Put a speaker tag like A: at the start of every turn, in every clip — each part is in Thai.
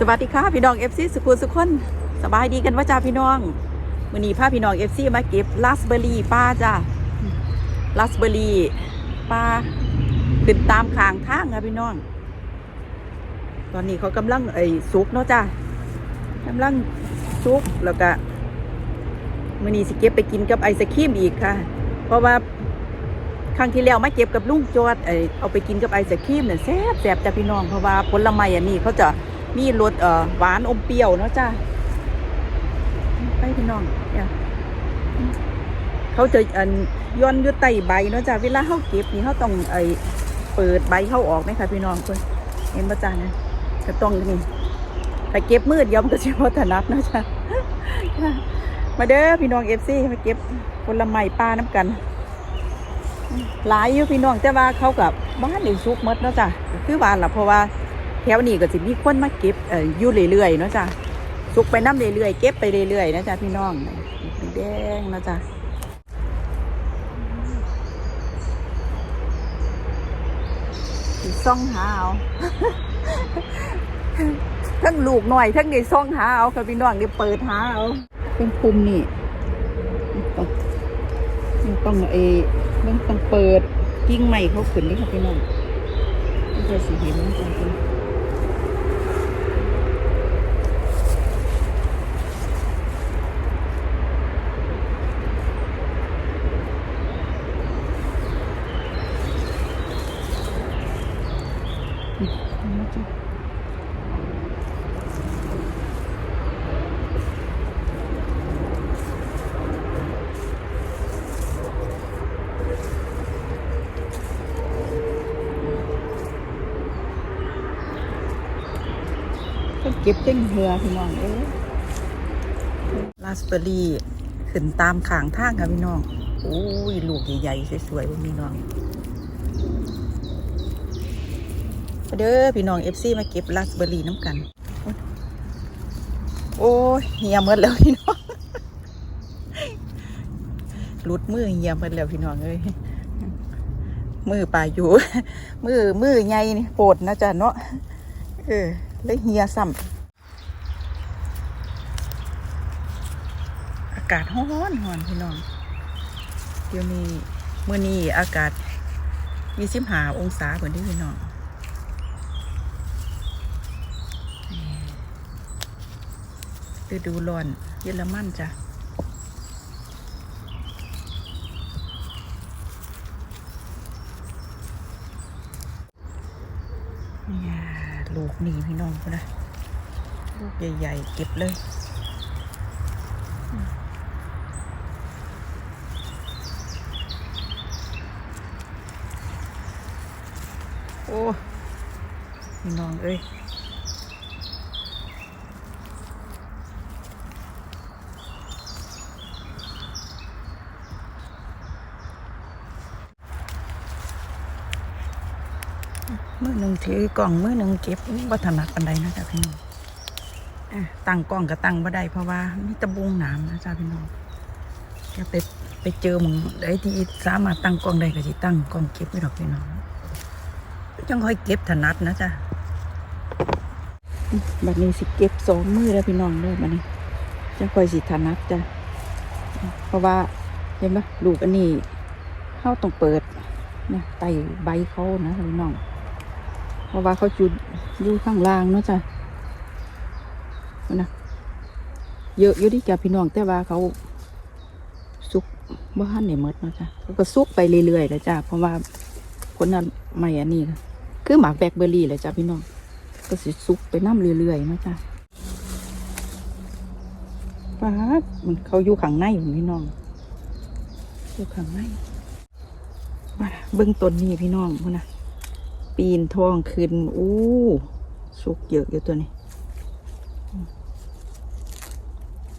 A: สวัสดีค่ะพี่น้องเอฟซีสุขุมสุขคนสบายดีกันว่าจ้าพี่น้องวันนี้พาพี่น้องเอฟซีมาเก็บราสเบอร์รี่ป้าจ้าราสเบอร์รี่ป้าขึ้นตามคางทางค่ะพี่น้อง ตอนนี้เขากำลังไอ้สุกเนาะจ้ากำลังสุกแล้วก็มือนี้สิเก็บไปกินกับไอศครีมอีกค่ะ เพราะว่าครั้งที่แล้วมาเก็บกับลุงจอดไอเอาไปกินกับไอศครีมเนี่ยแซ่บแซ่บจ้าพี่น้องเพราะว่าผลไม้อันนี้เขาจะ มีรสเอ่อหวานอมเปรี้ยวเนาะจ้าไปพี่น้องเนี่ยเขาจะอันย้อนยุดไตใบเนาะจ้าเวลาเขาเก็บนี่เขาต้องไอเปิดใบเขาออกไหมคะพี่น้องคนเห็นป่ะจ้านะก็ต้องนี่แต่เก็บมืดย้อมก็ชิวถนัดเนาะจ้ามาเด้อพี่น้องเอฟซีมาเก็บผลไม้ป้าน้ำกัน หลายอยู่พี่น้องแต่ว่าเขากับบ้านในซุกมดเนาะจ้ะคือบ้านละเพราะว่า ถวนี้ก็จะมีคนมาเก็บเอ่ออยู่เรื่อยๆเนาะจ้ะสุกไปน้ำเรื่อยๆเก็บไปเรื่อยๆนะจ๊ะพี่น้องแดงนะจ๊ะสิซ่องหาเอาทั้งลูกหน่อยทั้งในซ่องหาเอาค่ะพี่น้องเดี๋ยวเปิดหาเอาเป็นภูมินี่ต้องต้องเอมันต้องเปิดกิ่งใหม่เขาขึ้นนี่ค่ะพี่น้องมันจะสีเห็นนะจ๊ะต้อง เก็บเต้งเหือพี่น้องเอ้ยราสเบอร์รี่ขึ้นตามขางทางค่ะพี่น้อง โอ้ย ลูกใหญ่ๆสวยๆพี่น้อง เด้อพี่น้องเอฟซีมาเก็บราสเบอร์รี่น้ำกัน โอ้ยเหี่ยหมดแล้วพี่น้องหลุดมือเหี่ยหมดแล้วพี่น้องเอ้ยมือปลาอยู่ มือมือใหญ่นี่โปดนะจ๊ะเนาะเออเลยเฮียซ้ำอากาศร้อนร้อนพี่น้องเดี๋ยวนี้เมื่อนี้อากาศมีสิบห้าองศาเหมือนที่พี่น้อง ฤดูร้อน เยอรมันจ้ะเนี่ยลูกนี่พี่น้องคนนะ ลูกใหญ่ ๆ เก็บเลยโอ้พี่น้องเอ้ย มือหนึ่งถือกล่องมือหนึ่งเก็บวัฒนัดปันใดนะจ๊ะพี่น้องตั้งกล้องกับตั้งบ่ได้เพราะว่ามีตะบุงหนามนะจ๊ะพี่น้องจะไปไปเจอมึงได้ที่สามารถตั้งกล้องได้ก็สิตั้งกล้องเก็บไว้ดอกพี่น้องจังค่อยเก็บถนัดนะจ๊ะบัดนี้สิเก็บสองมือแล้วพี่น้องเด้อบัดนี้จังค่อยสิถนัดจ้ะเพราะว่าเห็นปะลูกอันนี้เข้าต้องเปิดนะไตใบเขานะพี่น้อง เพราะว่าเขาจุดอยู่ข้างล่างเนาะจ้ะนะเยอะอยู่ที่แกพี่น้องแต่ว่าเขาสุกบ้านเนี่ยมดเนาะจ้ะเขาก็สุกไปเรื่อยๆเลยจ้ะเพราะว่าผลนั้นใหม่อันนี้คือหมากแบล็คเบอร์รี่เลยจ้ะพี่น้องก็สิสุกไปน้ำเรื่อยๆเนาะจ้ะป้ามันเขาอยู่ข้างในอยู่พี่น้องอยู่ข้างในมาเบื้องต้นนี่พี่น้องพุ่นะ ปีนท้องขึ้น อู้สุกเยอะอยู่ตัวนี้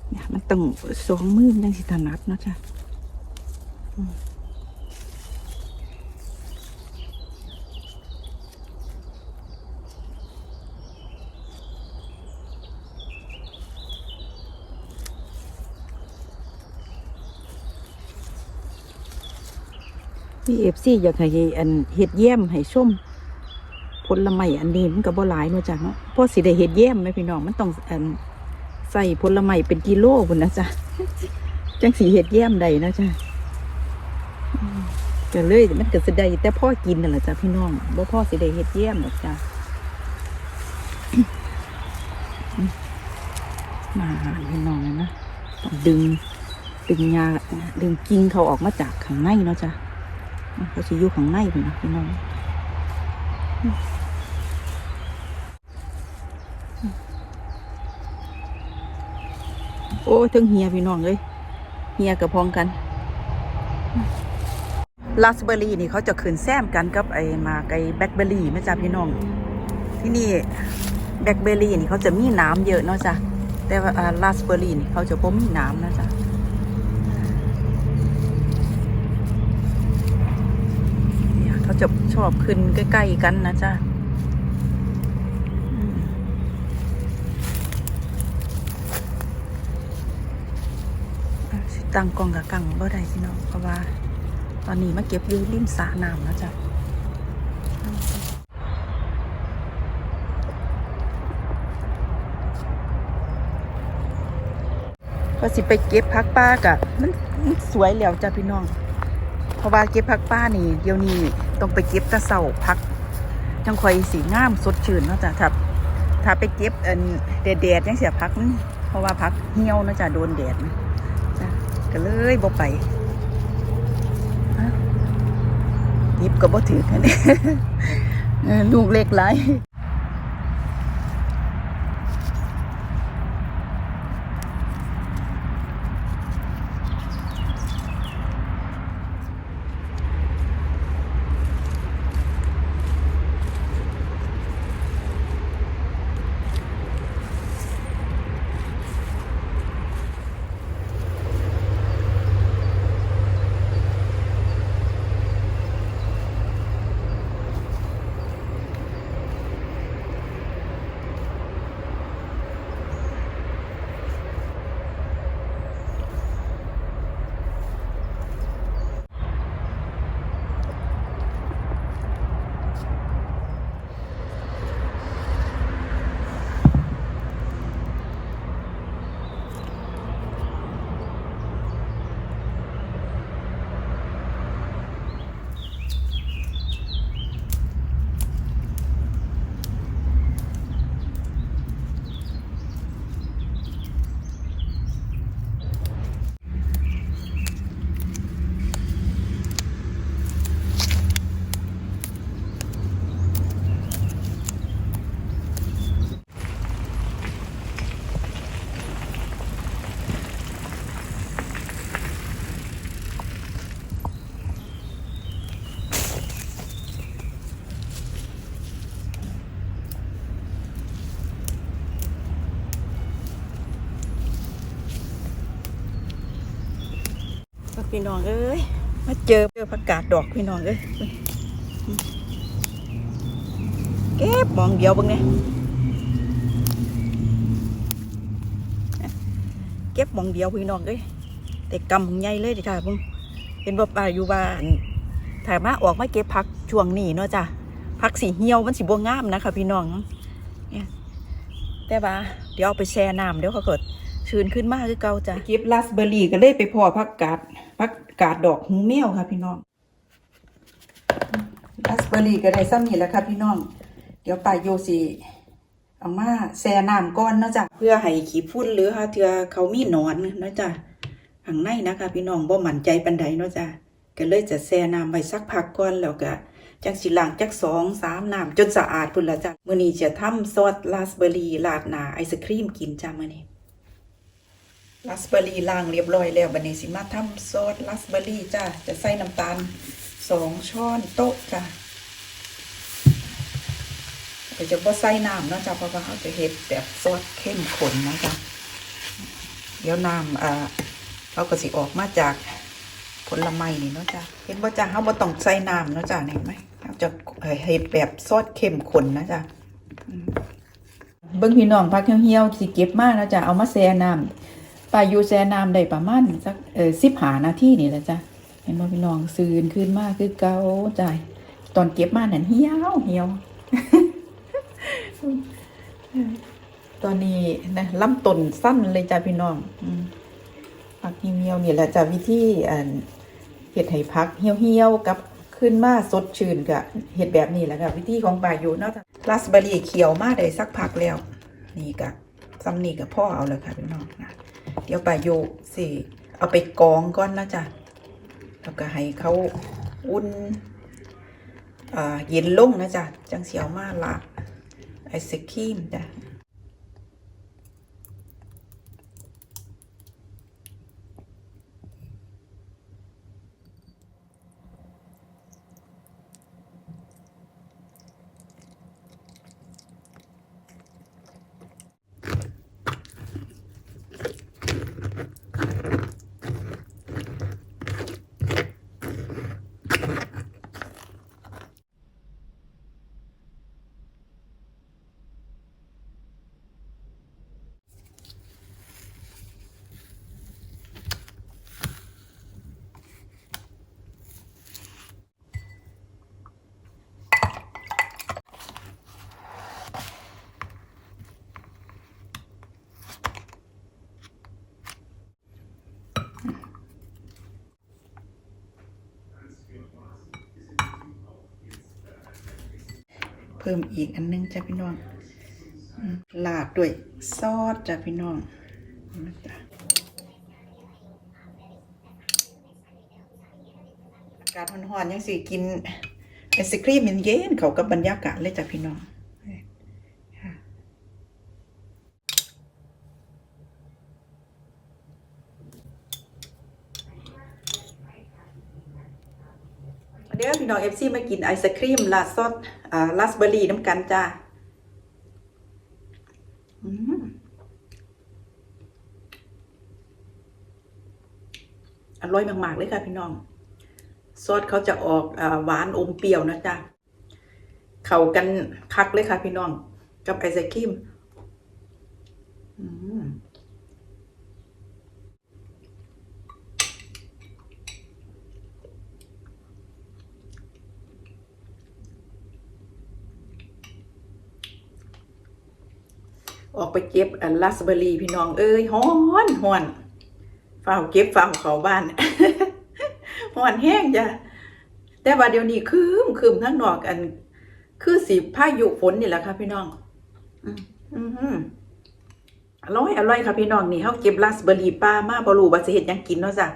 A: เนี่ยมันต้องสองมือมันยังสิถนัดเนาะจ้ะพี่เอฟซีอยากให้อันเฮ็ดเยี่ยมให้ส้ม ผลไม้อันนี้มันก็บ่หลายเนาะจ้ะเนาะพราะสิได้เฮ็ดแย้มไหมพี่น้องมันต้องอันใส่ผลไม้เป็นกิโลพุ่นนะจ้ะจังสีเฮ็ดแย้มได้นะจ้ะก็เลยมันก็สิได้แต่พ่อกินนั่นแหละจ้ะพี่น้องบ่พ่อสิได้เฮ็ดแย้มดอกจ้ะมาพี่น้องนะต้องดึงดึงยาดึงกิ่งเขาออกมาจากข้างในเนาะจ้ะเขาสิอยู่ข้างในพุ่นนะพี่น้อง โอ้ถึงเฮียพี่น้องเลยเฮียกับพองกันลาสเบอร์รี่นี่เขาจะขืนแซมกันกับไอ้มาไอ้แบล็คเบอร์รี่ไหมจ้าพี่น้อง ที่นี่แบล็คเบอร์รี่นี่เขาจะมีน้ำเยอะเนาะจ้ะแต่ว่าลาสเบอร์รี่นี่เขาจะบ่มีน้ำนะจ้ะเนี่ยเขาจะชอบขึ้นใกล้ๆกันนะจ้ะอืม สิ ตั้งกองกับกังบ่ได้พี่น้องเพราะว่า ตอนนี้มาเก็บอยู่ริมสระน้ำแล้วจ้ะก็สิไปเก็บพักป้ากะมันมันสวยแล้วจ้ะพี่น้อง เพราะว่าเก็บพักป้านี่ เดี๋ยวนี้ต้องไปเก็บตะเสาพักจังคอยสีงามสดชื่นเนาะจ้ะถ้าถ้าไปเก็บอันแดดๆจังเสียพัก เพราะว่าพักเหี่ยวเนาะจ้ะโดนแดดนะ ก็เลยบ่ไปยิบก็บ่ถือกันลูกเล็กหลาย พี่น้องเอ้ยมาเจอเจอผักกาดดอกพี่น้องเอ้ยเก็บมองเดียวบิ่งเนี่ยเก็บมองเดียวพี่น้องเอ้ยแต่กำใหญ่เลยดิค่ะพงเห็นว่ป้าอยู่บ้านถ่ายมาออกมาเก็บผักช่วงนี้เนาะจ้ะผักสีเหี่ยวมันสีบวงามนะคะพี่น้องเนี่ยแต่ว่าเดี๋ยวเอาไปแช่น้ำเดี๋ยวเขาเกิด ชื้นขึ้นมากคือเก่าจ้ะเก็บราสเบอร์รี่ก็เลยไปพอพักกาดพักกาดดอกหูแมวค่ะ พี่น้องราสเบอร์รี่ก็ได้ซ้ำนี่แล้วค่ะพี่น้อง เดี๋ยวปลายโยสิเอามาแช่น้ำก้อนเนาะจ้ะเพื่อให้ขี้ฝุ่นหรือหาเถื่อเขามีหนอนเนาะจ้ะข้างในนะคะ พี่น้องบ่หมั่นใจปันใดเนาะจ้ะก็เลยจะแช่น้ำไว้สักพักก่อนแล้วก็จังสิล้างจักสองสามน้ำจนสะอาดพุ่นละจ้ะมื้อนี้จะทำซอสราสเบอร์รี่ราดหน้าไอศครีมกินจ้ะมื้อนี้ ราสเบอร์รี่ล้างเรียบร้อยแล้วบัดนี้สิมาทำซอสราสเบอร์รี่จ้ะจะใส่น้ำตาลสองช้อนโต๊ะจ้ะแต่จะบ่ใส่น้ำนะจ้ะเพราะว่าเขาจะเฮ็ดแบบซอสเข้มข้นนะจ้ะเดี๋ยวน้ำอ่าเขาก็สิออกมาจากผลไม้นี่เนาะจ้ะเห็นบ่จ้ะเขาบ่ต้องใส่น้ำเนาะจ้ะเห็นไหมเขาจะเฮ็ดแบบซอสเข้มข้นนะจ้ะเบิ่งพี่น้องพักเหี่ยวๆสิเก็บมาแล้วจ้ะเอามาแช่น้ำ ปลาอยู่แช่น้ำได้ประมาณสักเออสิบหานาทีนี่แหละจ้ะเห็นบ่พี่น้องซืนขึ้นมาคือเก่าจ้ะตอนเก็บมานั่นเหี่ยวเหี่ยวตอนนี้นะลำต้นสั้นเลยจ้าพี่น้องผักเหี่ยวๆนี่แหละจ้าวิธีอันเห็ดให้พักเหี่ยวๆกับขึ้นมาสดชื่นกะเห็ดแบบนี้แหละค่ะวิธีของป่าอยู่เนาะราสเบอร์รี่เขียวมากได้สักพักแล้ว นี่กะซ้ำนี่กับพ่อเอาเลยค่ะพี่น้องนะ เดี๋ยวป่าโยสิเอาไปกองก่อนนะจ้ะแล้วก็ให้เขาอุ่นอ่าเย็นลงนะจ๊ะจังเสียวมาละไอศครีมจ้ะ เพิ่มอีกอันนึงจ้ะพี่น้องลาดด้วยซอสจ้ะพี่น้องอากาศร้อนๆยังสิกินไอศครีมเย็นๆเขากับบรรยากาศเลยจ้ะพี่น้องค่ะ เดี๋ยวพี่น้องเอฟซีมากินไอศครีมลาซอสอ่าราสเบอร์รี่น้ำกันจ้าอืมอร่อยมาก ๆ เลยค่ะพี่น้อง ซอสเขาจะออกอหวานอมเปรี้ยวนะจ๊ะ เข้ากันคักเลยค่ะพี่น้อง กับไอศครีมอืม ออกไปเก็บอันราสเบอร์รี่พี่น้องเอ้ยฮ้อนฮ้อนฝ้าเก็บฝ้าเขาบ้านฮ้อนแห้งจ้ะแต่ว่าเดี๋ยวนี้คืมคืมทั้งนอกอัน คือสีพายุฝนนี่แหละค่ะพี่น้อง อืมอืออร่อยอร่อยค่ะพี่น้องนี่เขาเก็บราสเบอร์รี่ป้ามาบรูว่าสิเฮ็ดยังกินเนาะจ้ะ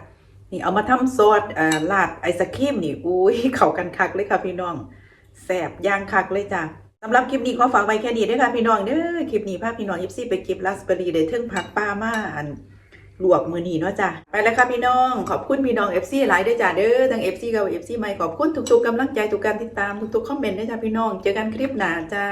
A: นี่เอามาทำซอสอ่าราดไอศครีมนี่อุ้ยเข้ากันคักเลยค่ะพี่น้องแซ่บย่างคักเลยจ้ะ สำหรับคลิปนี้ขอฝากไว้แค่นี้ด้วยค่ะพี่น้องเด้อคลิปนี้ภาพพี่น้องยิปซี่ไปเก็บราสเบอร์รี่ได้ทึ่งผักป้ามาอันลวกมือนีเนาะจ้ะไปแล้วค่ะพี่น้องขอบคุณพี่น้องเอฟซีหลายด้วยจ้ะเด้อทั้งเอฟซีเก่าเอฟซีใหม่ขอบคุณทุกๆกำลังใจทุกการติดตามทุกๆคอมเมนต์ด้วยจ้ะพี่น้องเจอกันคลิปหน้าจ้า